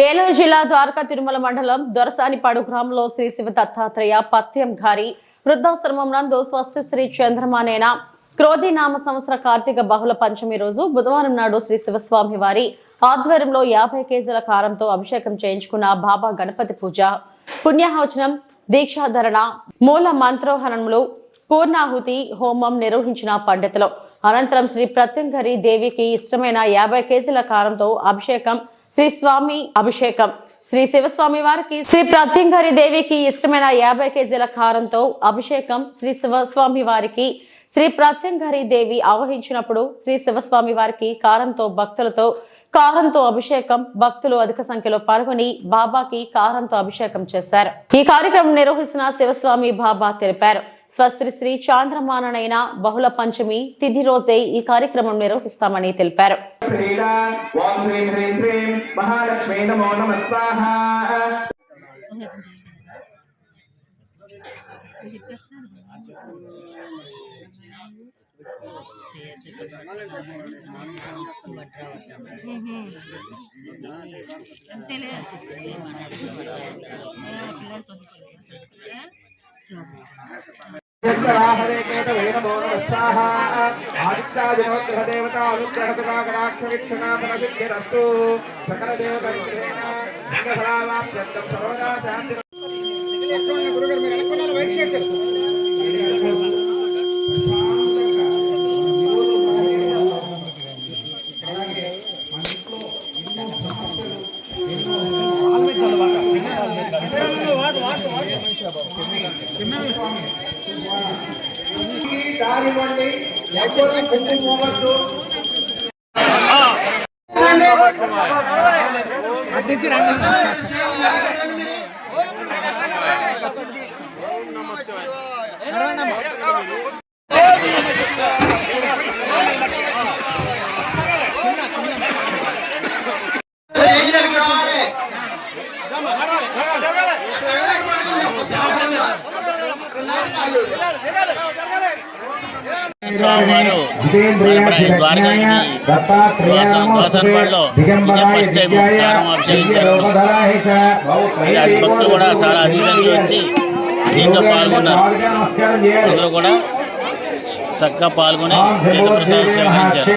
ఏలూరు జిల్లా ద్వారకా తిరుమల మండలం దొరసానిపాడు గ్రామంలో శ్రీ శివ దత్తాత్రేయ పత్యం గారి వృద్ధాశ్రమం నందు స్వస్తి శ్రీ చంద్రమానేన క్రోధి నామ సంవత్సర కార్తీక బహుళ పంచమి రోజు బుధవారం నాడు శ్రీ శివస్వామి వారి ఆధ్వర్యంలో యాభై కేజీల కారంతో అభిషేకం చేయించుకున్న బాబా గణపతి పూజ. పుణ్యహవచనం దీక్షాధరణ మూల మంత్రోహరణములు పూర్ణాహుతి హోమం నిర్వహించిన పండితులు. అనంతరం శ్రీ ప్రత్యంగరి దేవికి ఇష్టమైన యాభై కేజీల కారంతో అభిషేకం శ్రీ స్వామి అభిషేకం. శ్రీ శివస్వామి వారికి శ్రీ ప్రత్యంగరి దేవికి ఇష్టమైన యాభై కేజీల కారంతో అభిషేకం శ్రీ శివస్వామి వారికి శ్రీ ప్రత్యంగరి దేవి ఆవహించినప్పుడు శ్రీ శివస్వామి వారికి కారంతో భక్తులతో కారంతో అభిషేకం భక్తులు అధిక సంఖ్యలో పాల్గొని బాబాకి కారంతో అభిషేకం చేశారు. ఈ కార్యక్రమం నిర్వహిస్తున్న శివస్వామి బాబా తెలిపారు. స్వస్తి శ్రీ చాంద్రమాననైన బహుళ పంచమి తిథి రోజే ఈ కార్యక్రమం నిర్వహిస్తామని తెలిపారు. అంతేలే చంద్రాహరే కేతవే సకల దేవత సర్వదా శాంతి దానివ్వండి ఎవరు కుంకుమ పోవద్దు స్వామివారు మన ద్వారకాకి దోసనపల్లిలో ఇదే ఫస్ట్ టైం అభిషేకించారు భక్తులు కూడా చాలా అధికంగా వచ్చి దీంట్లో పాల్గొన్నారు అందరూ కూడా చక్కగా పాల్గొని తీర్థ ప్రసాదం స్వీకరించారు